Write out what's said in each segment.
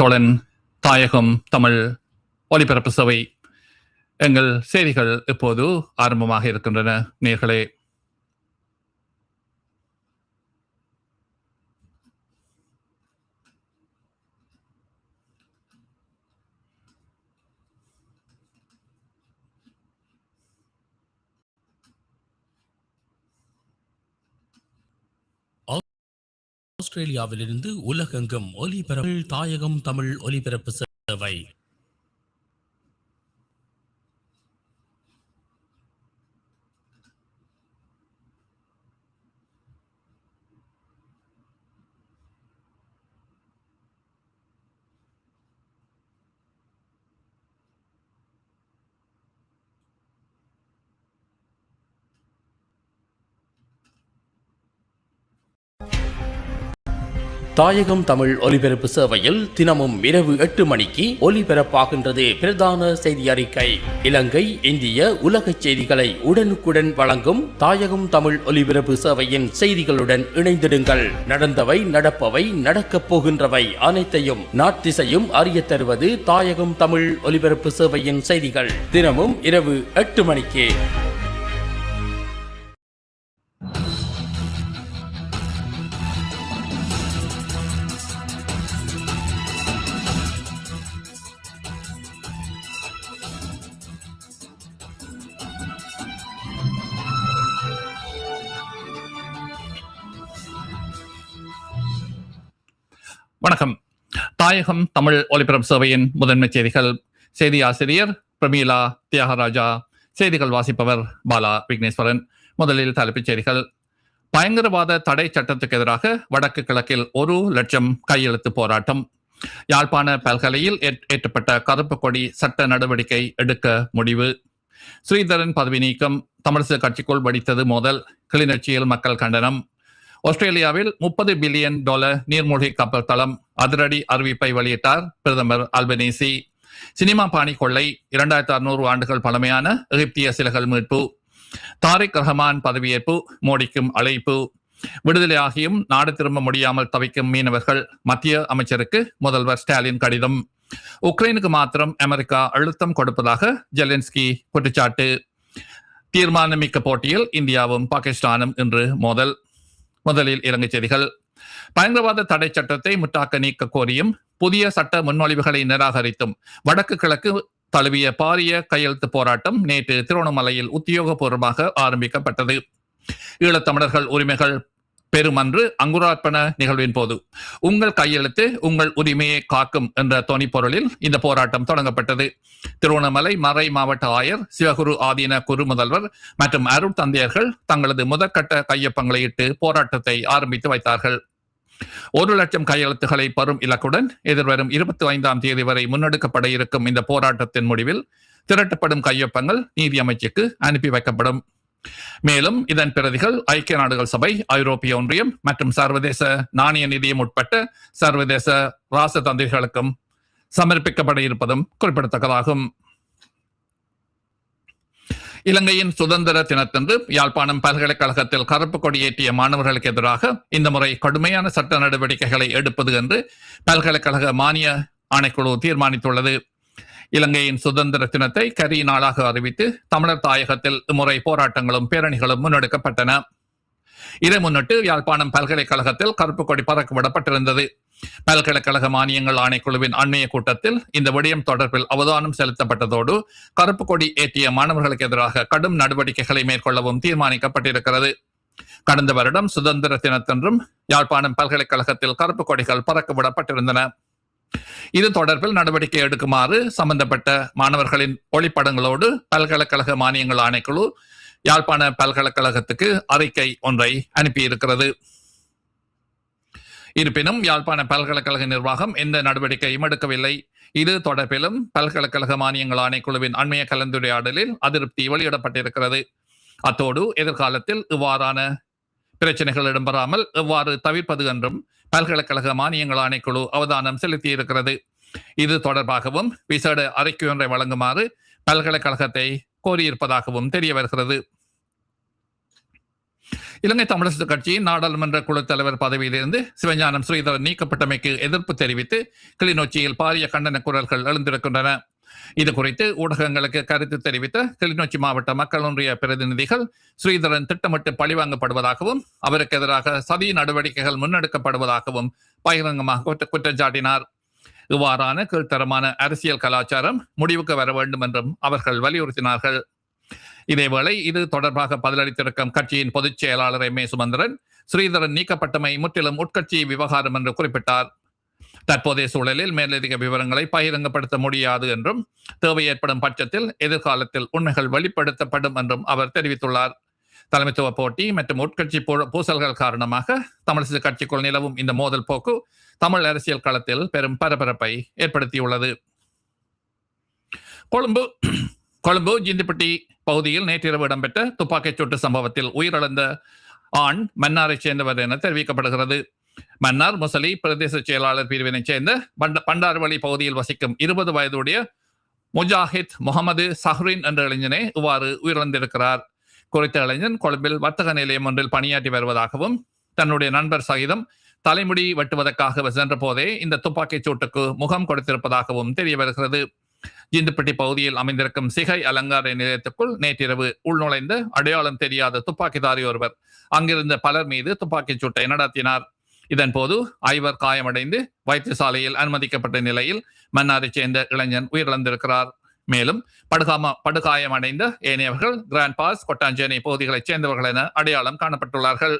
தோழன் தாயகம் தமிழ் ஒலிபரப்பு சபை. எங்கள் செய்திகள் இப்போது ஆரம்பமாக இருக்கின்றன. நேர்களே ஆஸ்திரேலியாவிலிருந்து உலகெங்கும் ஒலிபரப்பு தாயகம் தமிழ் ஒலிபரப்பு சேவை. தாயகம் தமிழ் ஒலிபரப்பு சேவையில் தினமும் இரவு எட்டு மணிக்கு ஒலிபரப்பாகின்றது. பிரதான செய்தி அறிக்கை. இலங்கை இந்திய உலக செய்திகளை உடனுக்குடன் வழங்கும் தாயகம் தமிழ் ஒலிபரப்பு சேவையின் செய்திகளுடன் இணைந்திடுங்கள். நடந்தவை நடப்பவை நடக்கப் போகின்றவை அனைத்தையும் நாட்டிசையும் அறிய தருவது தாயகம் தமிழ் ஒலிபரப்பு சேவையின் செய்திகள். தினமும் இரவு எட்டு மணிக்கு. வணக்கம். தாயகம் தமிழ் ஒலிபரப்பு சேவையின் முதன்மை செய்திகள். செய்தி ஆசிரியர் பிரமீலா தியாகராஜா செய்திகள் வாசிப்பவர் பாலா விக்னேஸ்வரன். முதலில் தலைப்புச் செய்திகள். பயங்கரவாத தடை சட்டத்துக்கு எதிராக வடக்கு கிழக்கில் ஒரு லட்சம் கையெழுத்து போராட்டம். யாழ்ப்பாண பல்கலையில் ஏற்- ஏற்றப்பட்ட கருப்பு கொடி சட்ட நடவடிக்கை எடுக்க முடிவு. ஸ்ரீதரன் பதவி நீக்கம். தமிழிசை கட்சிக்குள் வடித்தது மோதல். கிளிநொச்சியில் மக்கள் கண்டனம். ஆஸ்திரேலியாவில் முப்பது பில்லியன் டாலர் நீர்மூழ்கி கப்பல் தளம் அதிரடி அறிவிப்பை வெளியிட்டார் பிரதமர் அல்பனேசி. சினிமா பாணி கொள்ளை இரண்டாயிரத்தி அறுநூறு ஆண்டுகள் பழமையான எகிப்திய சிலைகள் மீட்பு தாரிக் ரஹமான் பதவியேற்பு மோடிக்கும் அழைப்பு. விடுதலையாகியும் நாடு திரும்ப முடியாமல் தவிக்கும் மீனவர்கள் மத்திய அமைச்சருக்கு முதல்வர் ஸ்டாலின் கடிதம். உக்ரைனுக்கு மாத்திரம் அமெரிக்கா அழுத்தம் கொடுப்பதாக ஜெலன்ஸ்கி குற்றச்சாட்டு. தீர்மானமிக்க போட்டியில் இந்தியாவும் பாகிஸ்தானும் இன்று மோதல். முதலில் இலங்கை செய்திகள். பயங்கரவாத தடை சட்டத்தை முட்டாக்க நீக்க கோரியும் புதிய சட்ட முன்மொழிவுகளை நிராகரித்தும் வடக்கு கிழக்கு தழுவிய பாரிய கையெழுத்து போராட்டம் நேற்று திருவண்ணாமலையில் உத்தியோகபூர்வமாக ஆரம்பிக்கப்பட்டது. ஈழத்தமிழர்கள் உரிமைகள் பெருமன்று அங்குரார்ப்பண நிகழ்வின் போது. உங்கள் கையெழுத்து உங்கள் உரிமையை காக்கும் என்ற தொனி பொருளில் இந்த போராட்டம் தொடங்கப்பட்டது. திருவண்ணாமலை மறை மாவட்ட ஆயர் சிவகுரு ஆதீன குரு முதல்வர் மற்றும் அருள் தந்தையர்கள் தங்களது முதற்கட்ட கையொப்பங்களை இட்டு போராட்டத்தை ஆரம்பித்து வைத்தார்கள். ஒரு லட்சம் கையெழுத்துக்களை பெறும் இலக்குடன் எதிர்வரும் இருபத்தி ஐந்தாம் தேதி வரை முன்னெடுக்கப்பட இருக்கும் இந்த போராட்டத்தின் முடிவில் திரட்டப்படும் கையொப்பங்கள் நீதி அமைச்சுக்கு அனுப்பி வைக்கப்படும். மேலும் இதன் பிரதிகள் ஐக்கிய நாடுகள் சபை ஐரோப்பிய ஒன்றியம் மற்றும் சர்வதேச நாணய நிதியம் உட்பட்ட சர்வதேச ராசதந்திரிகளுக்கும் சமர்ப்பிக்கப்பட இருப்பதும் குறிப்பிடத்தக்கதாகும். இலங்கையின் சுதந்திர தினத்தன்று யாழ்ப்பாணம் பல்கலைக்கழகத்தில் கருப்பு கொடியேற்றிய மாணவர்களுக்கு எதிராக இந்த முறை கடுமையான சட்ட நடவடிக்கைகளை எடுப்பது என்று பல்கலைக்கழக மானிய ஆணைக்குழு தீர்மானித்துள்ளது. இலங்கையின் சுதந்திர தினத்தை கரி நாளாக அறிவித்து தமிழர் தாயகத்தில் இம்முறை போராட்டங்களும் பேரணிகளும் முன்னெடுக்கப்பட்டன. இதை முன்னிட்டு யாழ்ப்பாணம் பல்கலைக்கழகத்தில் கருப்பு கொடி பறக்க விடப்பட்டிருந்தது பல்கலைக்கழக மானியங்கள் ஆணைக்குழுவின் அண்மைய கூட்டத்தில் இந்த விடயம் தொடர்பில் அவதானம் செலுத்தப்பட்டதோடு கருப்பு கொடி ஏற்றிய மாணவர்களுக்கு எதிராக கடும் நடவடிக்கைகளை மேற்கொள்ளவும் தீர்மானிக்கப்பட்டிருக்கிறது. கடந்த வருடம் சுதந்திர தினத்தன்றும் யாழ்ப்பாணம் பல்கலைக்கழகத்தில் கருப்பு கொடிகள் பறக்க விடப்பட்டிருந்தன இது தொடர்பில் நடவடிக்கை எடுக்குமாறு சம்பந்தப்பட்ட மாணவர்களின் ஒளிப்படங்களோடு பல்கலைக்கழக மானியங்கள் ஆணைக்குழு யாழ்ப்பாண பல்கலைக்கழகத்துக்கு அறிக்கை ஒன்றை அனுப்பியிருக்கிறது. இருப்பினும் யாழ்ப்பாண பல்கலைக்கழக நிர்வாகம் எந்த நடவடிக்கையும் எடுக்கவில்லை. இது தொடர்பிலும் பல்கலைக்கழக மானியங்கள் ஆணைக்குழுவின் அண்மைய கலந்துரையாடலில் அதிருப்தி வெளியிடப்பட்டிருக்கிறது. அத்தோடு எதிர்காலத்தில் இவ்வாறான பிரச்சனைகள் இடம்பெறாமல் எவ்வாறு தவிர்ப்பது என்றும் பல்கலைக்கழக மானியங்கள் ஆணைக்குழு அவதானம் செலுத்தியிருக்கிறது. இது தொடர்பாகவும் விசேட அறிக்கை ஒன்றை வழங்குமாறு பல்கலைக்கழகத்தை கோரியிருப்பதாகவும் தெரிய வருகிறது. இலங்கை தமிழரசு கட்சியின் நாடாளுமன்ற குழு தலைவர் பதவியிலிருந்து சிவஞானம் ஸ்ரீதரன் நீக்கப்பட்டமைக்கு எதிர்ப்பு தெரிவித்து கிளிநொச்சியில் பாரிய கண்டன குரல்கள் எழுந்திருக்கின்றன. இது குறித்து ஊடகங்களுக்கு கருத்து தெரிவித்த கிளிநொச்சி மாவட்ட மக்கள் ஒன்றிய பிரதிநிதிகள் ஸ்ரீதரன் திட்டமிட்டு பழிவாங்கப்படுவதாகவும் அவருக்கு எதிராக சதி நடவடிக்கைகள் முன்னெடுக்கப்படுவதாகவும் பகிரங்கமாக குற்றம் சாட்டினார் இவ்வாறான கீழ்த்தரமான அரசியல் கலாச்சாரம் முடிவுக்கு வர வேண்டும் என்றும் அவர்கள் வலியுறுத்தினார்கள். இதேவேளை இது தொடர்பாக பதிலளித்திருக்கும் கட்சியின் பொதுச் செயலாளர் எம் ஏ சுமந்திரன் ஸ்ரீதரன் நீக்கப்பட்டமை முற்றிலும் உட்கட்சி விவகாரம் என்று குறிப்பிட்டார். தற்போதைய சூழலில் மேலதிக விவரங்களை பகிரங்கப்படுத்த முடியாது என்றும் தேவை ஏற்படும் பட்சத்தில் எதிர்காலத்தில் உண்மைகள் வெளிப்படுத்தப்படும் என்றும் அவர் தெரிவித்துள்ளார். தலைமைத்துவ போட்டி மற்றும் உட்கட்சி பூசல்கள் காரணமாக தமிழிசை கட்சிக்குள் நிலவும் இந்த மோதல் போக்கு தமிழ் அரசியல் களத்தில் பெரும் பரபரப்பை ஏற்படுத்தியுள்ளது. கொழும்பு கொழும்பு ஜிந்திப்பட்டி பகுதியில் நேற்றிரவு இடம்பெற்ற துப்பாக்கிச் சூட்டு சம்பவத்தில் உயிரிழந்த ஆண் மன்னாரைச் சேர்ந்தவர் என தெரிவிக்கப்படுகிறது. மன்னார் முசலி பிரதேச செயலாளர் பிரிவினைச் சேர்ந்த பண்டார்வழி பகுதியில் வசிக்கும் இருபது வயதுடைய முஜாஹித் முகமது சஹ்ரின் என்ற இளைஞனே இவ்வாறு உயிரிழந்திருக்கிறார். குறித்த இளைஞன் கொழும்பில் வர்த்தக நிலையம் ஒன்றில் பணியாற்றி வருவதாகவும் தன்னுடைய நண்பர் சகிதம் தலைமுடி வெட்டுவதற்காக சென்ற போதே இந்த துப்பாக்கிச் சூட்டுக்கு முகம் கொடுத்திருப்பதாகவும் தெரிய வருகிறது. ஜிந்துப்பட்டி பகுதியில் அமைந்திருக்கும் சிகை அலங்கார நிலையத்துக்குள் நேற்றிரவு உள்நுழைந்த அடையாளம் தெரியாத துப்பாக்கிதாரி ஒருவர் அங்கிருந்த பலர் மீது துப்பாக்கிச் சூட்டை நடத்தினார். இதன்போது ஐவர் காயமடைந்து வைத்தியசாலையில் அனுமதிக்கப்பட்ட நிலையில் மன்னாரைச் சேர்ந்த இளைஞன் உயிரிழந்திருக்கிறார். மேலும் படுகாம படுகாயமடைந்த ஏனையவர்கள் கிராண்ட் பாஸ் கொட்டாஞ்சேனை பகுதிகளைச் சேர்ந்தவர்கள் என அடையாளம் காணப்பட்டுள்ளார்கள்.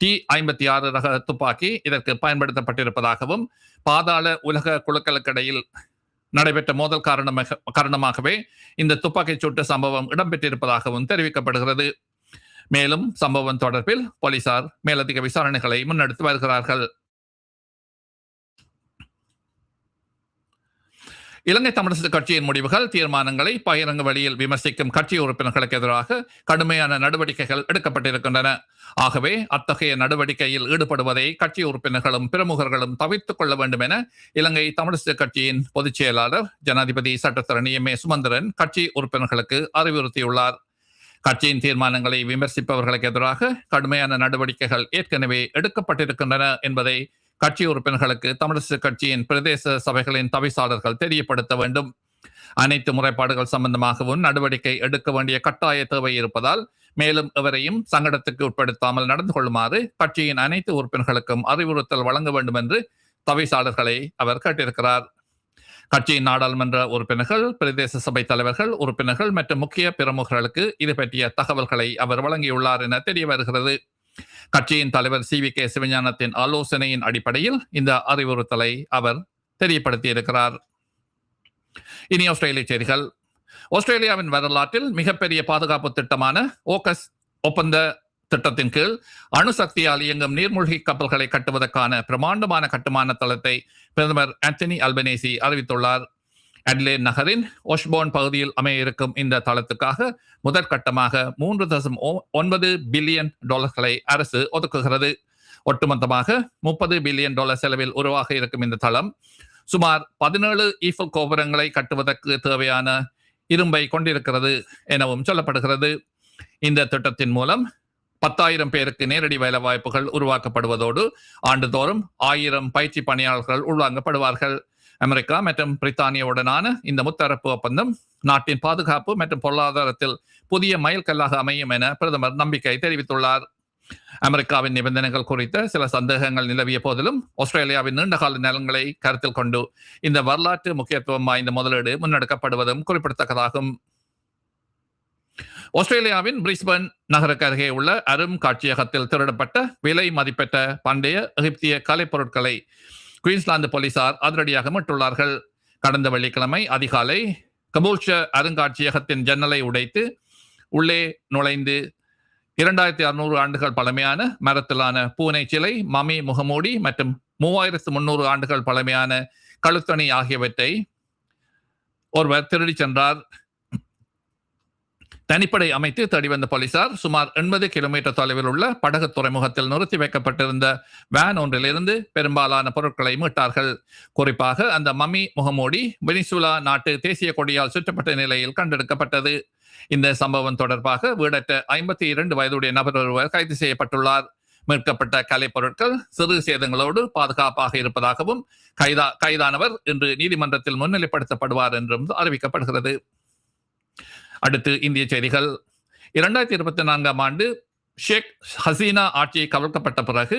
டி ஐம்பத்தி ஆறு ரக துப்பாக்கி இதற்கு பயன்படுத்தப்பட்டிருப்பதாகவும் பாதாள உலக குழுக்களுக்கிடையில் நடைபெற்ற மோதல் காரணமாக காரணமாகவே இந்த துப்பாக்கிச் சூட்டு சம்பவம் இடம்பெற்றிருப்பதாகவும் தெரிவிக்கப்படுகிறது. மேலும் சம்பவம் தொடர்பில் போலீசார் மேலதிக விசாரணைகளை முன்னெடுத்து வருகிறார்கள். இலங்கை தமிழரசு கட்சியின் முடிவுகள் தீர்மானங்களை பகிரங்க வழியில் விமர்சிக்கும் கட்சி உறுப்பினர்களுக்கு எதிராக கடுமையான நடவடிக்கைகள் எடுக்கப்பட்டிருக்கின்றன. ஆகவே அத்தகைய நடவடிக்கையில் ஈடுபடுவதை கட்சி உறுப்பினர்களும் பிரமுகர்களும் தவிர்த்துக் கொள்ள வேண்டும் என இலங்கை தமிழரசு கட்சியின் பொதுச் செயலாளர் ஜனாதிபதி சட்டத்தரணி எம் ஏ சுமந்திரன் கட்சி உறுப்பினர்களுக்கு அறிவுறுத்தியுள்ளார். கட்சியின் தீர்மானங்களை விமர்சிப்பவர்களுக்கு எதிராக கடுமையான நடவடிக்கைகள் ஏற்கனவே எடுக்கப்பட்டிருக்கின்றன என்பதை கட்சி உறுப்பினர்களுக்கு தமிழரசு கட்சியின் பிரதேச சபைகளின் தவிசாளர்கள் தெரியப்படுத்த வேண்டும். அனைத்து முறைப்பாடுகள் சம்பந்தமாகவும் நடவடிக்கை எடுக்க வேண்டிய கட்டாய தேவை இருப்பதால் மேலும் இவரையும் சங்கடத்துக்கு உட்படுத்தாமல் நடந்து கொள்ளுமாறு கட்சியின் அனைத்து உறுப்பினர்களுக்கும் அறிவுறுத்தல் வழங்க வேண்டும் என்று தவிசாளர்களை அவர் கேட்டிருக்கிறார். கட்சியின் நாடாளுமன்ற உறுப்பினர்கள் பிரதேச சபை தலைவர்கள் உறுப்பினர்கள் மற்றும் முக்கிய பிரமுகர்களுக்கு இது பற்றிய தகவல்களை அவர் வழங்கியுள்ளார் என தெரிய வருகிறது. கட்சியின் தலைவர் சி வி கே சிவஞானத்தின் ஆலோசனையின் அடிப்படையில் இந்த அறிவுறுத்தலை அவர் தெரியப்படுத்தியிருக்கிறார். இனி ஆஸ்திரேலிய செய்திகள். ஆஸ்திரேலியாவின் வரலாற்றில் மிகப்பெரிய பாதுகாப்பு திட்டமான ஓகஸ் ஒப்பந்த திட்டத்தின் கீழ் அணுசக்தியால் இயங்கும் நீர்மூழ்கி கப்பல்களை கட்டுவதற்கான பிரமாண்டமான கட்டுமான தளத்தை பிரதமர் ஆண்டனி அல்பனேசி அறிவித்துள்ளார். அட்லே நகரின் ஒஷ்போன் பகுதியில் அமைய இருக்கும் இந்த தளத்துக்காக முதற்கட்டமாக மூன்று தசம் ஒ- ஒன்பது பில்லியன் டாலர்களை அரசு ஒதுக்குகிறது. ஒட்டுமொத்தமாக முப்பது பில்லியன் டாலர் செலவில் உருவாக இருக்கும் இந்த தளம் சுமார் பதினேழு ஈஃபல் கோபுரங்களை கட்டுவதற்கு தேவையான இரும்பை கொண்டிருக்கிறது எனவும் சொல்லப்படுகிறது. இந்த திட்டத்தின் மூலம் பத்தாயிரம் பேருக்கு நேரடி வேலை வாய்ப்புகள் உருவாக்கப்படுவதோடு ஆண்டுதோறும் ஆயிரம் பயிற்சி பணியாளர்கள் உள்வாங்கப்படுவார்கள் அமெரிக்கா மற்றும் பிரித்தானியாவுடனான இந்த முத்தரப்பு ஒப்பந்தம் நாட்டின் பாதுகாப்பு மற்றும் பொருளாதாரத்தில் புதிய மைல்கல்லாக அமையும் என பிரதமர் நம்பிக்கை தெரிவித்துள்ளார். அமெரிக்காவின் நிபந்தனைகள் குறித்த சில சந்தேகங்கள் நிலவிய போதிலும் ஆஸ்திரேலியாவின் நீண்டகால நலன்களை கருத்தில் கொண்டு இந்த வரலாற்று முக்கியத்துவம் வாய்ந்த முதலீடு முன்னெடுக்கப்படுவதும் குறிப்பிடத்தக்கதாகும். ஆஸ்திரேலியாவின் பிரிஸ்பன் நகருக்கு அருகே உள்ள அரும் காட்சியகத்தில் திருடப்பட்ட விலை மதிப்பெற்ற பண்டைய எகிப்திய கலைப்பொருட்களை குயின்ஸ்லாந்து போலீசார் அதிரடியாக மீட்டுள்ளார்கள். கடந்த வெள்ளிக்கிழமை அதிகாலை கபூல்ஷ அருங்காட்சியகத்தின் ஜன்னலை உடைத்து உள்ளே நுழைந்து இரண்டாயிரத்தி அறுநூறு ஆண்டுகள் பழமையான மரத்திலான பூனை சிலை மமி முகமூடி மற்றும் மூவாயிரத்து முன்னூறு ஆண்டுகள் பழமையான கழுத்தணி ஆகியவற்றை ஒருவர் திருடிச் சென்றார். தனிப்படை அமைத்து தேடி வந்த போலீசார் சுமார் எண்பது கிலோமீட்டர் தொலைவில் உள்ள படகு துறைமுகத்தில் நிறுத்தி வைக்கப்பட்டிருந்த வேன் ஒன்றிலிருந்து பெரும்பாலான பொருட்களை மீட்டார்கள். குறிப்பாக அந்த மம்மி முகமூடி வெனிசுலா நாட்டு தேசிய கொடியால் சுற்றப்பட்ட நிலையில் கண்டெடுக்கப்பட்டது. இந்த சம்பவம் தொடர்பாக வீடற்ற ஐம்பத்தி இரண்டு வயதுடைய நபர் ஒருவர் கைது செய்யப்பட்டுள்ளார். மீட்கப்பட்ட கலைப்பொருட்கள் சிறு சேதங்களோடு பாதுகாப்பாக இருப்பதாகவும் கைதா கைதானவர் இன்று நீதிமன்றத்தில் முன்னிலைப்படுத்தப்படுவார் என்றும் அறிவிக்கப்படுகிறது. அடுத்து இந்திய செய்திகள். இரண்டாயிரத்தி இருபத்தி நான்காம் ஆண்டு ஷேக் ஹசீனா ஆட்சி கவிழ்க்கப்பட்ட பிறகு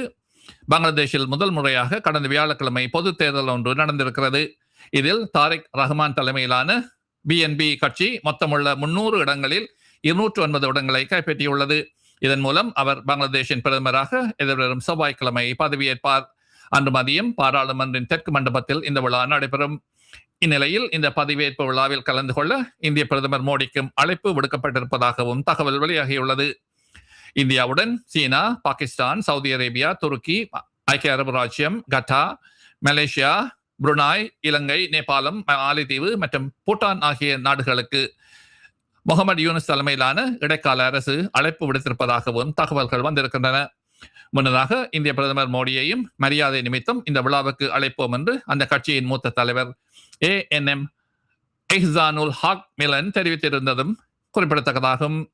பங்களாதேஷில் முதல் முறையாக கடந்த வியாழக்கிழமை பொது தேர்தல் ஒன்று நடந்திருக்கிறது. இதில் தாரிக் ரஹ்மான் தலைமையிலான பிஎன்பி கட்சி மொத்தமுள்ள முன்னூறு இடங்களில் இருநூற்று ஒன்பது இடங்களை கைப்பற்றியுள்ளது. இதன் மூலம் அவர் பங்களாதேஷின் பிரதமராக எதிர்வரும் செவ்வாய்க்கிழமை பதவியேற்பார். அன்று மதியம் பாராளுமன்றின் தெற்கு மண்டபத்தில் இந்த விழா நடைபெறும். இந்நிலையில் இந்த பதவியேற்பு விழாவில் கலந்து கொள்ள இந்திய பிரதமர் மோடிக்கும் அழைப்பு விடுக்கப்பட்டிருப்பதாகவும் தகவல் வெளியாகியுள்ளது. இந்தியாவுடன் சீனா பாகிஸ்தான் சவுதி அரேபியா துருக்கி ஐக்கிய அரபு ராஜ்யம் கட்டா மலேசியா புருனாய் இலங்கை நேபாளம் மாலைதீவு மற்றும் பூட்டான் ஆகிய நாடுகளுக்கு முகமது யூனிஸ் தலைமையிலான இடைக்கால அரசு அழைப்பு விடுத்திருப்பதாகவும் தகவல்கள் வந்திருக்கின்றன. முன்னதாக இந்திய பிரதமர் மோடியையும் மரியாதை நிமித்தம் இந்த விழாவுக்கு அழைப்போம் என்று அந்த கட்சியின் மூத்த தலைவர் A N M Ehsanul Haque Milon தெரிவித்திருந்ததும் குறிப்பிடத்தக்கதாகும்.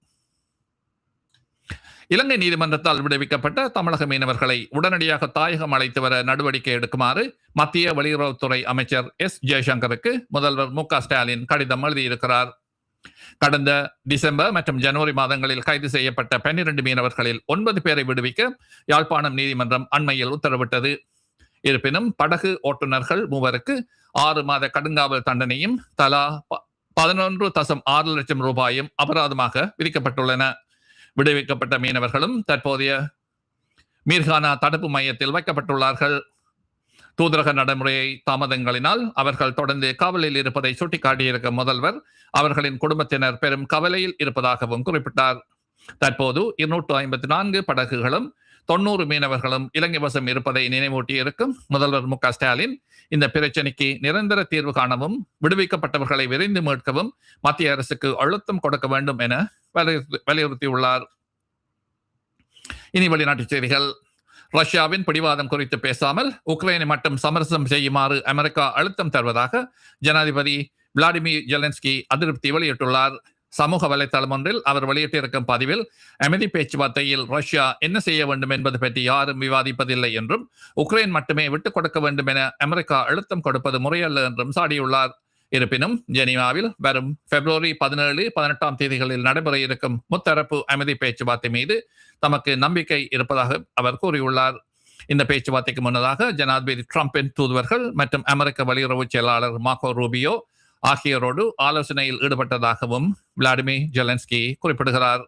இலங்கை நீதிமன்றத்தால் விடுவிக்கப்பட்ட தமிழக மீனவர்களை உடனடியாக தாயகம் அழைத்து வர நடவடிக்கை எடுக்குமாறு மத்திய வெளியுறவுத்துறை அமைச்சர் எஸ் ஜெய்சங்கருக்கு முதல்வர் மு க ஸ்டாலின் கடிதம் எழுதியிருக்கிறார். கடந்த டிசம்பர் மற்றும் ஜனவரி மாதங்களில் கைது செய்யப்பட்ட பன்னிரண்டு மீனவர்களில் ஒன்பது பேரை விடுவிக்க யாழ்ப்பாணம் நீதிமன்றம் அண்மையில் உத்தரவிட்டது. இருப்பினும் படகு ஓட்டுநர்கள் மூவருக்கு ஆறு மாத கடுங்காவல் தண்டனையும் தலா பதினொன்று தசம் ஆறு லட்சம் ரூபாயும் அபராதமாக விதிக்கப்பட்டுள்ளன. விடுவிக்கப்பட்ட மீனவர்களும் தற்போதைய மீர்கானா தடுப்பு மையத்தில் வைக்கப்பட்டுள்ளார்கள். தூதரக நடைமுறையை தாமதங்களினால் அவர்கள் தொடர்ந்து காவலில் இருப்பதை சுட்டிக்காட்டியிருக்க முதல்வர் அவர்களின் குடும்பத்தினர் பெரும் கவலையில் இருப்பதாகவும் குறிப்பிட்டார். தற்போது இருநூற்று ஐம்பத்தி நான்கு படகுகளும் தொண்ணூறு மீனவர்களும் இலங்கை வசம் இருப்பதை நினைவூட்டி இருக்கும் முதல்வர் மு ஸ்டாலின் இந்த பிரச்சனைக்கு நிரந்தர தீர்வு காணவும் விடுவிக்கப்பட்டவர்களை விரைந்து மீட்கவும் மத்திய அரசுக்கு அழுத்தம் கொடுக்க வேண்டும் என வலியுறுத்தியுள்ளார். இனி வெளிநாட்டுச் செய்திகள். ரஷ்யாவின் பிடிவாதம் குறித்து பேசாமல் உக்ரைனை மட்டும் சமரசம் செய்யுமாறு அமெரிக்கா அழுத்தம் தருவதாக ஜனாதிபதி விளாடிமிர் ஜெலன்ஸ்கி அதிருப்தி வெளியிட்டுள்ளார். சமூக வலைத்தளம் ஒன்றில் அவர் வெளியிட்டிருக்கும் பதிவில் அமைதி பேச்சுவார்த்தையில் ரஷ்யா என்ன செய்ய வேண்டும் என்பது பற்றி யாரும் விவாதிப்பதில்லை என்றும் உக்ரைன் மட்டுமே விட்டுக் கொடுக்க வேண்டும் என அமெரிக்கா அழுத்தம் கொடுப்பது முறையல்ல என்றும் சாடியுள்ளார். இருப்பினும் ஜெனீவாவில் வரும் பிப்ரவரி பதினேழு பதினெட்டாம் தேதிகளில் நடைபெற இருக்கும் முத்தரப்பு அமைதி பேச்சுவார்த்தை மீது தமக்கு நம்பிக்கை இருப்பதாக அவர் கூறியுள்ளார். இந்த பேச்சுவார்த்தைக்கு முன்னதாக ஜனாதிபதி டிரம்பின் தூதுவர்கள் மற்றும் அமெரிக்க வெளியுறவு செயலாளர் மார்க்கோ ரூபியோ ஆகியோரோடு ஆலோசனையில் ஈடுபட்டதாகவும் விளாடிமிர் ஜெலன்ஸ்கி குறிப்பிடுகிறார்.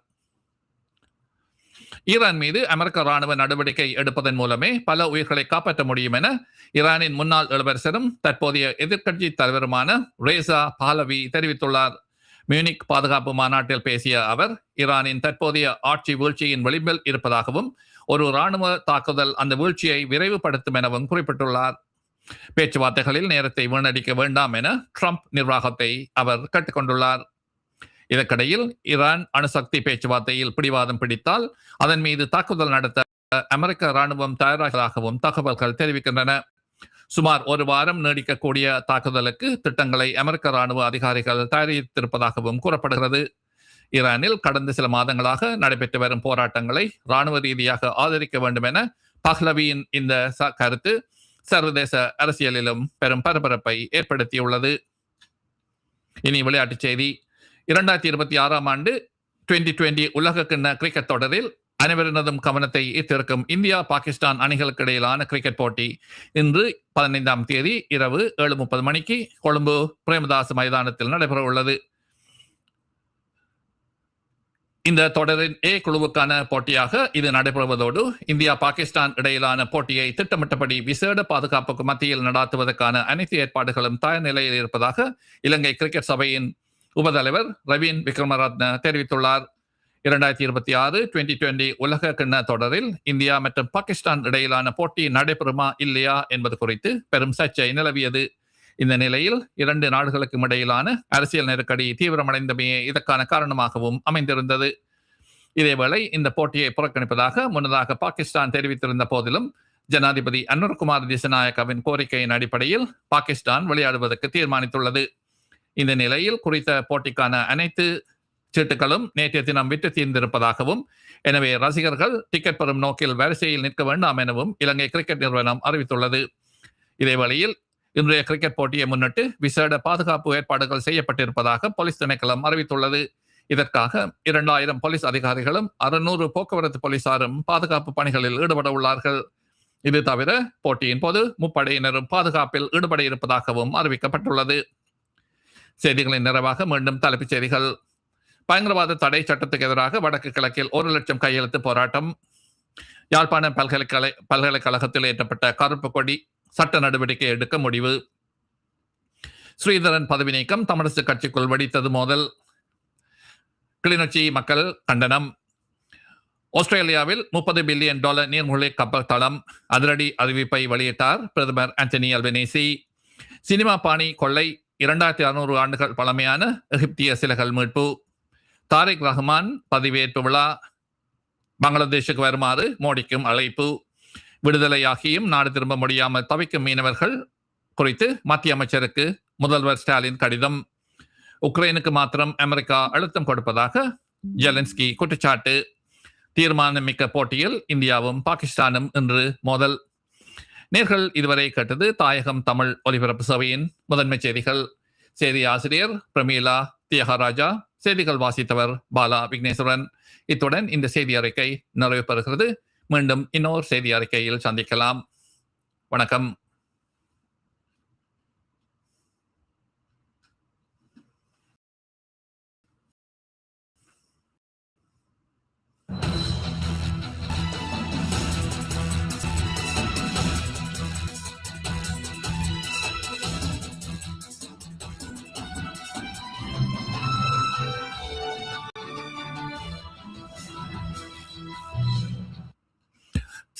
ஈரான் மீது அமெரிக்க ராணுவ நடவடிக்கை எடுப்பதன் மூலமே பல உயிர்களை காப்பாற்ற முடியும் என ஈரானின் முன்னாள் இளவரசரும் தற்போதைய எதிர்க்கட்சி தலைவருமான ரேசா பாலவி தெரிவித்துள்ளார். மியூனிக் பாதுகாப்பு மாநாட்டில் பேசிய அவர் ஈரானின் தற்போதைய ஆட்சி வீழ்ச்சியின் விளிம்பில் இருப்பதாகவும் ஒரு ராணுவ தாக்குதல் அந்த வீழ்ச்சியை விரைவுபடுத்தும் எனவும் குறிப்பிட்டுள்ளார். பேச்சுவார்த்தைகளில் நேரத்தை வீணடிக்க வேண்டாம் என ட்ரம்ப் நிர்வாகத்தை அவர் கேட்டுக்கொண்டுள்ளார். இதற்கிடையில் ஈரான் அணுசக்தி பேச்சுவார்த்தையில் பிடிவாதம் பிடித்தால் அதன் மீது தாக்குதல் நடத்த அமெரிக்க ராணுவம் தயாராகதாகவும் தகவல்கள் தெரிவிக்கின்றன. சுமார் ஒரு வாரம் நீடிக்கக்கூடிய தாக்குதலுக்கு திட்டங்களை அமெரிக்க ராணுவ அதிகாரிகள் தயாரித்திருப்பதாகவும் கூறப்படுகிறது. ஈரானில் கடந்த சில மாதங்களாக நடைபெற்று வரும் போராட்டங்களை ராணுவ ரீதியாக ஆதரிக்க வேண்டும் என பஹ்லவியின் இந்த கருத்து சர்வதேச அரசியலிலும் பெரும் பரபரப்பை ஏற்படுத்தியுள்ளது. இனி விளையாட்டுச் செய்தி. இரண்டாயிரத்தி இருபத்தி ஆறாம் ஆண்டு டுவெண்டி டுவெண்டி உலக கிண்ண கிரிக்கெட் தொடரில் அனைவரினதும் கவனத்தை ஈர்த்திருக்கும் இந்தியா பாகிஸ்தான் அணிகளுக்கு இடையிலான கிரிக்கெட் போட்டி இன்று பதினைந்தாம் தேதி இரவு ஏழு முப்பது மணிக்கு கொழும்பு பிரேமதாஸ் மைதானத்தில் நடைபெற உள்ளது இந்த தொடரின் ஏ குழுவுக்கான போட்டியாக இது நடைபெறுவதோடு இந்தியா பாகிஸ்தான் இடையிலான போட்டியை திட்டமிட்டபடி விசேட பாதுகாப்புக்கு மத்தியில் நடாத்துவதற்கான அனைத்து ஏற்பாடுகளும் தயார் நிலையில் இருப்பதாக இலங்கை கிரிக்கெட் சபையின் உபதலைவர் ரவீன் விக்ரமரத்ன தெரிவித்துள்ளார். இரண்டாயிரத்தி இருபத்தி ஆறு டுவெண்டி டுவெண்டி உலக கிண்ண தொடரில் இந்தியா மற்றும் பாகிஸ்தான் இடையிலான போட்டி நடைபெறுமா இல்லையா என்பது குறித்து பெரும் சர்ச்சை நிலவியது. இந்த நிலையில் இரண்டு நாடுகளுக்கும் இடையிலான அரசியல் நெருக்கடி தீவிரமடைந்தமையே இதற்கான காரணமாகவும் அமைந்திருந்தது. இதேவேளை இந்த போட்டியை புறக்கணிப்பதாக முன்னதாக பாகிஸ்தான் தெரிவித்திருந்த போதிலும் ஜனாதிபதி அனுர்குமார் திசநாயக்காவின் கோரிக்கையின் அடிப்படையில் பாகிஸ்தான் விளையாடுவதற்கு தீர்மானித்துள்ளது. இந்த நிலையில் குறித்த போட்டிக்கான அனைத்து சீட்டுகளும் நேற்றைய தினம் விட்டு தீர்ந்திருப்பதாகவும் எனவே ரசிகர்கள் டிக்கெட் பெறும் நோக்கில் வரிசையில் நிற்க வேண்டாம் எனவும் இலங்கை கிரிக்கெட் நிறுவனம் அறிவித்துள்ளது. இதே வழியில் இன்றைய கிரிக்கெட் போட்டியை முன்னிட்டு விசேட பாதுகாப்பு ஏற்பாடுகள் செய்யப்பட்டிருப்பதாக போலீஸ் திணைக்களம் அறிவித்துள்ளது. இதற்காக இரண்டாயிரம் போலீஸ் அதிகாரிகளும் அறுநூறு போக்குவரத்து போலீசாரும் பாதுகாப்பு பணிகளில் ஈடுபட உள்ளார்கள். இது தவிர போட்டியின் போது முப்படையினரும் பாதுகாப்பில் ஈடுபட இருப்பதாகவும் அறிவிக்கப்பட்டுள்ளது. செய்திகளின் நிறைவாக மீண்டும் தலைப்புச் செய்திகள். பயங்கரவாத தடை சட்டத்துக்கு எதிராக வடக்கு கிழக்கில் ஒரு லட்சம் கையெழுத்து போராட்டம். யாழ்ப்பாண பல்கலைக்கழக பல்கலைக்கழகத்தில் ஏற்றப்பட்ட கருப்பு கொடி சட்ட நடவடிக்கை எடுக்க முடிவு. ஸ்ரீதரன் பதவி நீக்கம் தமிழரசு கட்சிக்குள் வெடித்தது மோதல். கிளிநொச்சி மக்கள் கண்டனம். ஆஸ்திரேலியாவில் முப்பது பில்லியன் டாலர் நீர்மூழ்கி கப்பல் தளம் அதிரடி அறிவிப்பை வெளியிட்டார் பிரதமர் ஆண்டனி அல்பனேசி. சினிமா பாணி கொள்ளை இரண்டாயிரத்தி அறுநூறு ஆண்டுகள் பழமையான எகிப்திய சிலைகள் மீட்பு. தாரிக் ரஹ்மான் பதவியேற்பு விழா. பங்களாதேஷுக்கு வருமாறு மோடிக்கும் அழைப்பு. விடுதலையாகியும் நாடு திரும்ப முடியாமல் தவிக்கும் மீனவர்கள் குறித்து மத்திய அமைச்சருக்கு முதல்வர் ஸ்டாலின் கடிதம். உக்ரைனுக்கு மாத்திரம் அமெரிக்கா அழுத்தம் கொடுப்பதாக ஜெலன்ஸ்கி குற்றச்சாட்டு. தீர்மானமிக்க போட்டியில் இந்தியாவும் பாகிஸ்தானும் இன்று மோதல். நேர்கள் இதுவரை கேட்டது தாயகம் தமிழ் ஒலிபரப்பு சபையின் முதன்மை செய்திகள். செய்தி ஆசிரியர் பிரமீலா தியகராஜா செய்திகள் வாசித்தவர் பாலா விக்னேஸ்வரன். இத்துடன் இந்த செய்தி அறிக்கை நிறைவு பெறுகிறது மீண்டும் இன்னொரு செய்தி அறிக்கையில் சந்திக்கலாம். வணக்கம்.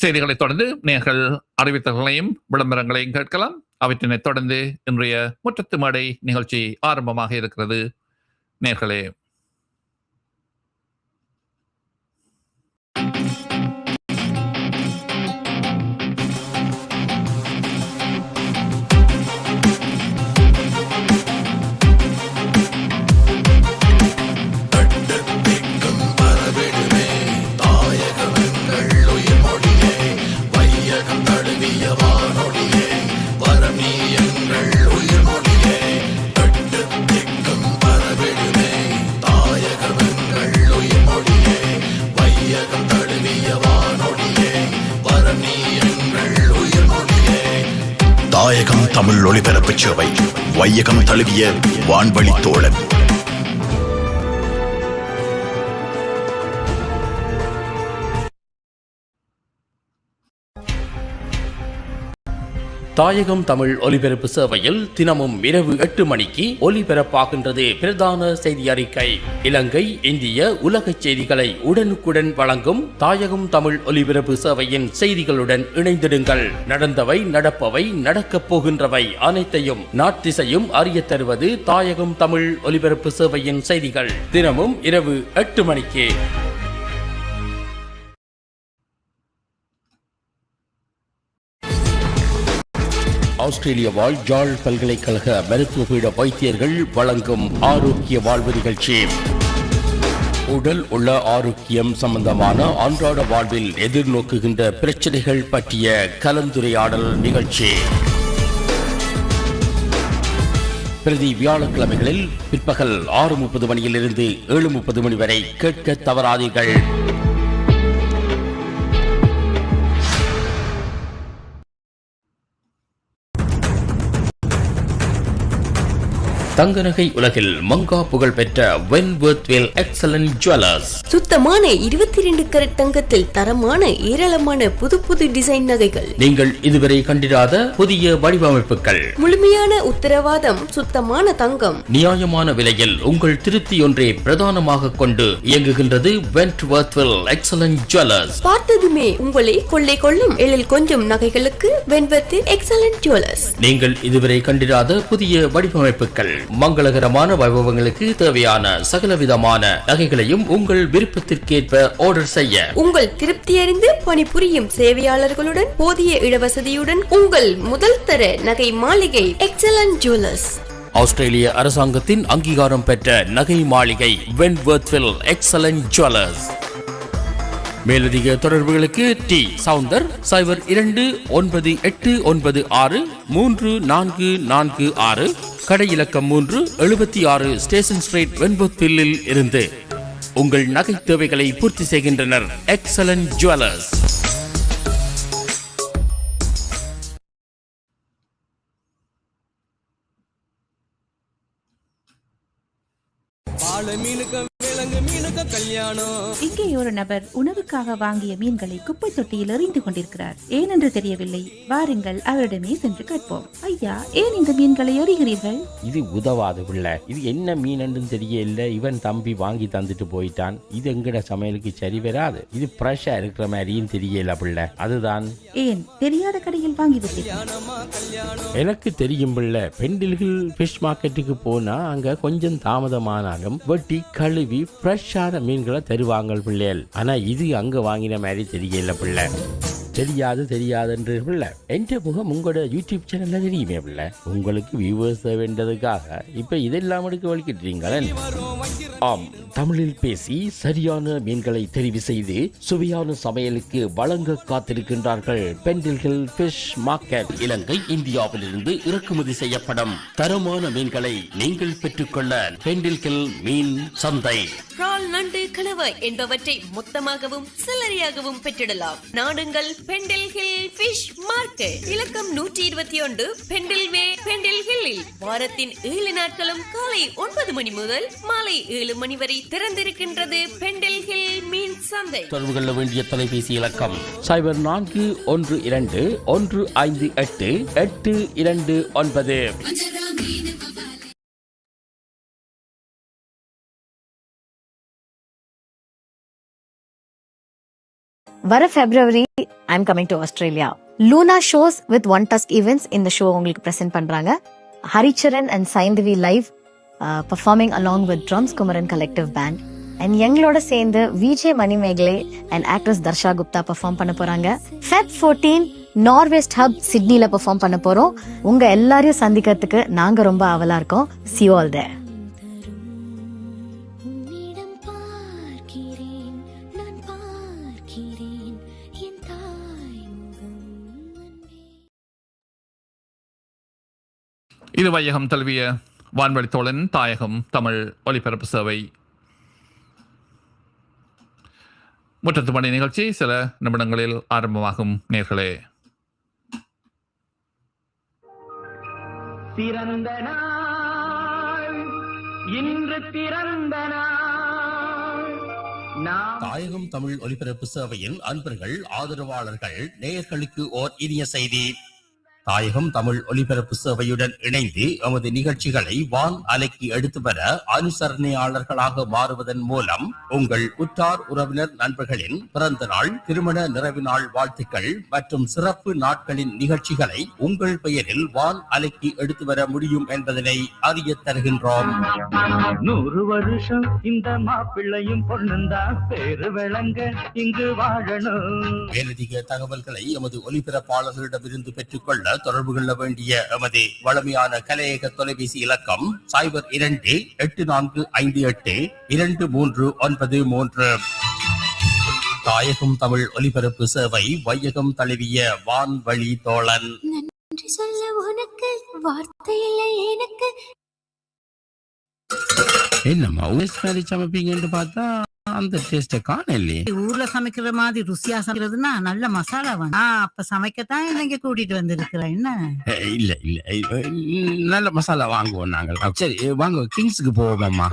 செய்திகளைத் தொடர்ந்து நேர்கள் அறிவித்தல்களையும் விளம்பரங்களையும் கேட்கலாம். அவற்றினைத் தொடர்ந்து இன்றைய முற்றத்து மாடை நிகழ்ச்சி ஆரம்பமாக இருக்கிறது. நேர்களே தாயகம் தமிழ் ஒளிபரப்பு சேவை. வையகம் தழுவிய வான்வழி தோழன். தாயகம் தமிழ் ஒலிபரப்பு சேவையில் தினமும் இரவு எட்டு மணிக்கு ஒலிபரப்பாகின்றது. பிரதான செய்தி அறிக்கை. இலங்கை இந்திய உலக செய்திகளை உடனுக்குடன் வழங்கும் தாயகம் தமிழ் ஒலிபரப்பு சேவையின் செய்திகளுடன் இணைந்திடுங்கள். நடந்தவை நடப்பவை நடக்கப் போகின்றவை அனைத்தையும் நாட்டிசையும் அறிய தருவது தாயகம் தமிழ் ஒலிபரப்பு சேவையின் செய்திகள். தினமும் இரவு எட்டு மணிக்கு. ஆஸ்திரேலிய வாழ் ஜாழ் பல்கலைக்கழக மருத்துவ பீட வைத்தியர்கள் வழங்கும் ஆரோக்கிய வாழ்வு நிகழ்ச்சி. உடல் உள்ள ஆரோக்கியம் சம்பந்தமான அன்றாட வாழ்வில் எதிர்நோக்குகின்ற பிரச்சனைகள் பற்றிய கலந்துரையாடல் நிகழ்ச்சி. பிரதி வியாழக்கிழமைகளில் பிற்பகல் ஆறு முப்பது மணியிலிருந்து ஏழு முப்பது மணி வரை கேட்க தவறாதீர்கள். தங்க நகை உலகில் மங்கா புகழ் பெற்ற வென்வர்த்வேல் எக்ஸலன்ட் ஜுவல்லர்ஸ் சுத்தமான இருபத்தி ரெண்டு கரட் தங்கத்தில் தரமான ஏராளமான புது புது டிசைன் நகைகள். நீங்கள் இதுவரை கண்டிராத புதிய வடிவமைப்புகள். முழுமையான உத்தரவாதம் சுத்தமான தங்கம். நியாயமான விலையில் உங்கள் திருப்தி ஒன்றே பிரதானமாக கொண்டு இயங்குகின்றது வென்ட்வர்த்வேல் எக்ஸலன்ட் ஜுவல்லர்ஸ் பார்த்ததுமே உங்களை கொள்ளை கொள்ளும். எழில் கொஞ்சம் நகைகளுக்கு வெண்பத்து எக்ஸலன்ட் ஜுவல்லர்ஸ் நீங்கள் இதுவரை கண்டிராத புதிய வடிவமைப்புகள். மங்களகரமான வைபவங்களுக்கு தேவையான சகலவிதமான நகைகளையும் உங்கள் விருப்பத்திற்கேற்ப ஆர்டர் செய்ய. உங்கள் திருப்தியறிந்து பணிபுரியும் சேவையாளர்களுடன் போதிய இடவசதியுடன் உங்கள் முதல் தர நகை மாளிகை எக்ஸலன்ட் ஜுவல்லர்ஸ் ஆஸ்திரேலிய அரசாங்கத்தின் அங்கீகாரம் பெற்ற நகை மாளிகை வென்வர்த்வில் எக்ஸலன்ட் ஜுவல்லர்ஸ் மேலதிக தொடர்புகளுக்கு டி. சவுந்தர் சைபர் இரண்டு ஒன்பது எட்டு ஒன்பது ஆறு மூன்று நான்கு நான்கு ஆறு கடை இலக்கம் மூன்று எழுபத்தி ஆறு ஸ்டேஷன் ஸ்ட்ரீட் வெண்பொத்தில்லில் இருந்து. உங்கள் நகை தேவைகளை பூர்த்தி செய்கின்றனர். எக்ஸலன்ட் ஜுவல்லர்ஸ் இங்கே ஒரு நபர் உணவுக்காக வாங்கிய மீன்களை குப்பை தொட்டியில் எறிந்து கொண்டிருக்கிறார். ஏனென்று தெரியவில்லை. வாருங்கள் அவரிடமே சென்று கேட்போம். ஐயா ஏன் இந்த மீன்களை எறிகிறீர்கள்? இது உதவாது பிள்ளை இது என்ன மீனன்னு தெரியல இவன் தம்பி வாங்கி தந்துட்டு போயிட்டான். இது எங்கட சமையலுக்கு சரி வராது. இது ஃப்ரெஷ்ஷா இருக்கிற மாதிரியும் தெரியல பிள்ளை. அதுதான். ஏன்? தெரியாத கடையில் வாங்கிவிட்டீர்கள் எனக்கு தெரியும் பிள்ளை. பெண்டில்கள் ஃபிஷ் மார்க்கெட்டுக்கு போனா அங்க கொஞ்சம் தாமதமானாலும் வெட்டி கழுவி ஃப்ரெஷ்ஷான மீன்களை தருவாங்க பிள்ளைகள். ஆனால் இது அங்கே வாங்கின மாதிரி தெரியல பிள்ளை. தெரியாது தெரியாதுன்ற பிள்ளை. என்ற முகம் உங்களோட யூடியூப் சேனலில் தெரியுமே பிள்ளை. உங்களுக்கு வியூவர்ஸ் வேண்டதுக்காக இப்போ இதெல்லாம் எடுக்க வலிக்கிட்டீங்களே ஆம் தமிழில் பேசி சரியான மீன்களை தெரிவு செய்து சுவையான சமையலுக்கு வழங்க காத்திருக்கின்றார்கள் பெண்டில்கள் ஃபிஷ் மார்க்கெட் இலங்கை இந்தியாவிலிருந்து இறக்குமதி செய்யப்படும் தரமான மீன்களை நீங்கள் பெற்றுக்கொள்ள பெண்டில்கில் மீன் சந்தை. இறால் நண்டு கணவாய் என்பவற்றை மொத்தமாகவும் சில்லறையாகவும் பெற்றிடலாம். நாடுங்கள் பெண்டில் ஹில் ஃபிஷ் மார்க்கெட். இலக்கம் நூற்றி இருபத்தி ஒன்று பெண்டில் வே பெண்டில் ஹில்லில். வாரத்தின் ஏழு நாட்களும் காலை ஒன்பது மணி முதல் மாலை ஏழு மணி வரை திறந்திருக்கின்றது பெண்டில் ஹில் மீன் சந்தை. தொடர்பு கொள்ள வேண்டிய தொலைபேசி இலக்கம். சைபர் நான்கு ஒன்று இரண்டு ஒன்று ஐந்து எட்டு எட்டு இரண்டு ஒன்பது. வர February M coming to Australia Luna shows with one Tusk events இந்த ஷோ உங்களுக்கு ப்ரெசென்ட் பண்றாங்க. Haricharan and Saindhavi live performing along with drums Kumaran collective band and எங்களோட சேர்ந்து VJ Manimegalai and actress Dharsha Gupta perform பண்ண போறாங்க. Feb fourteen Norwest hub சிட்னில perform பண்ண போறோம். உங்க எல்லாரையும் சந்திக்கிறதுக்கு நாங்க ரொம்ப ஆவலா இருக்கோம். சி ஆல் தேர் இது வையகம் தழுவிய வான்வழி தோழன் தாயகம் தமிழ் ஒலிபரப்பு சேவை. முற்றத்து மணி நிகழ்ச்சி சில நிமிடங்களில் ஆரம்பமாகும் நேர்களே. பிறந்த நாள் இன்று பிறந்த தாயகம் தமிழ் ஒலிபரப்பு சேவையின் அன்பர்கள் ஆதரவாளர்கள் நேயர்களுக்கு ஓர் இனிய செய்தி. தாயகம் தமிழ் ஒலிபரப்பு சேவையுடன் இணைந்து எமது நிகழ்ச்சிகளை வான் அலைக்கு எடுத்து வர அனுசரணையாளர்களாக மாறுவதன் மூலம் உங்கள் உற்றார் உறவினர் நண்பர்களின் பிறந்த நாள் திருமண நிறைவு நாள் வாழ்த்துக்கள் மற்றும் சிறப்பு நாட்களின் நிகழ்ச்சிகளை உங்கள் பெயரில் வான் அலைக்கு எடுத்து வர முடியும் என்பதனை அறிய தருகின்றோம். நூறு வருஷம் இந்த மாப்பிள்ளையும் பொண்ணுந்தான் பேரு விளங்க இங்கு வாழணும். மேலதிக தகவல்களை எமது ஒலிபரப்பாளர்களிடமிருந்து பெற்றுக்கொள்ள தொடர்பு கொள்ள வேண்டிய எமது வளமையான கலையக தொலைபேசி இலக்கம் சைபர் இரண்டு எட்டு நான்கு ஐந்து எட்டு இரண்டு மூன்று ஒன்பது மூன்று. தாயகம் தமிழ் ஒலிபரப்பு சேவை வையகம் தழுவிய வான்வழி தோழன். நன்றி சொல்ல உனக்கு வார்த்தை இல்லை எனக்கு. என்னம்மா உயஸ் மாதிரி சமைப்பீங்கன்னு பார்த்தா அந்த டேஸ்ட காணலையே. ஊர்ல சமைக்கிற மாதிரி ருசியா சமைக்கிறதுனா நல்ல மசாலா ஆ, அப்ப சமைக்கத்தான் இங்க கூட்டிட்டு வந்திருக்கிறேன் என்ன? இல்ல இல்ல. நல்ல மசாலா வாங்குவோம் நாங்கள் சரி வாங்க கிங்ஸ்க்கு போவோமாம்மா.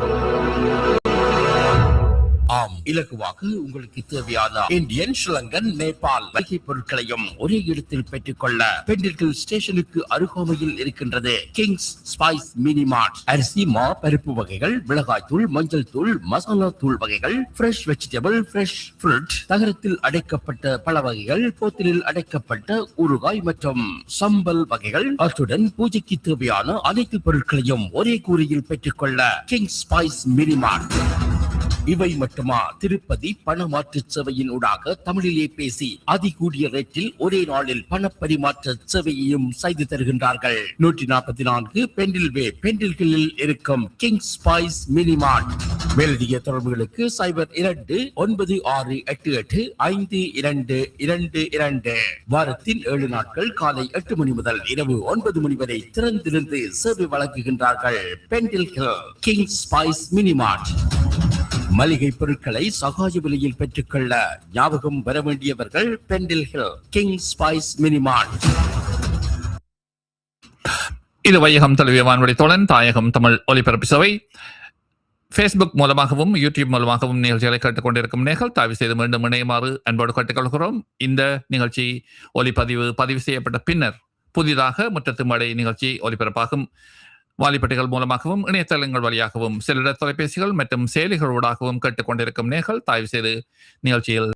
ஆம். இலகுவாக உங்களுக்கு தேவையான இந்தியன் ஸ்ரீலங்கன் நேபாள் வகை பொருட்களையும் ஒரே இடத்தில் பெற்றுக்கொள்ள பெண்டிர்கள் ஸ்டேஷனுக்கு அருகாமையில் இருக்கின்றது. Kings spice mini mart. அரிசி மா பருப்பு வகைகள் மிளகாய் தூள் மஞ்சள் தூள் மசாலா தூள் வகைகள் ஃப்ரெஷ் வெஜிடபிள் ஃப்ரெஷ் ஃப்ரூட் தகரத்தில் அடைக்கப்பட்ட பல வகைகள் போத்திலில் அடைக்கப்பட்ட ஊறுகாய் மற்றும் சம்பல் வகைகள். அத்துடன் பூஜைக்கு தேவையான அனைத்து பொருட்களையும் ஒரே கூரையில் பெற்றுக்கொள்ள கிங்ஸ் ஸ்பைஸ் மினி மார்ட். இவை மட்டுமா? திருப்பதி பணமாற்று சேவையின் ஊடாக தமிழிலே பேசி அதிகூடிய ரேட்டில் ஒரே நாளில் பணப்பரிமாற்ற சேவையையும் செய்து தருகின்றார்கள். நூற்றி நாற்பத்தி நான்கு பெண்டில் வே பெண்டில்களில் இருக்கும் கிங் ஸ்பைஸ் மினிமார்ட் மேலதிக தொடர்புகளுக்கு சைபர் இரண்டு ஒன்பது ஆறு எட்டு எட்டு ஐந்து இரண்டு இரண்டு இரண்டு. வாரத்தின் ஏழு நாட்கள் காலை எட்டு மணி முதல் இரவு ஒன்பது மணி வரை திறந்திருந்து சேவை வழங்குகின்றார்கள் பெண்டில் கிங் ஸ்பைஸ் மினிமார்ட் மளிகை பொருட்களை சகாய விலையில் பெற்றுக்கொள்ள ஞாபகம் வர வேண்டியவர்கள் Pendle Hill King Spice minimart. இது வையகம் தழுவிய வான்வழி தோழன் தாயகம் தமிழ் ஒலிபரப்பு சபை. ஃபேஸ்புக் மூலமாகவும் யூடியூப் மூலமாகவும் நிகழ்ச்சிகளை கேட்டுக்கொண்டிருக்கும் நேர்கள் தயவு செய்து மீண்டும் இணையுமாறு அன்போடு கேட்டுக்கொள்கிறோம் இந்த நிகழ்ச்சி ஒலிப்பதிவு பதிவு செய்யப்பட்ட பின்னர் புதிதாக முற்றத்து மடை நிகழ்ச்சி ஒலிபரப்பாகும். வாலிப்பட்டிகள் மூலமாகவும் இணையதளங்கள் வழியாகவும் செல்லுட தொலைபேசிகள் மற்றும் செயலிகளூடாகவும் கேட்டுக்கொண்டிருக்கும் நேர்கள் தயவு செய்து நிகழ்ச்சியில்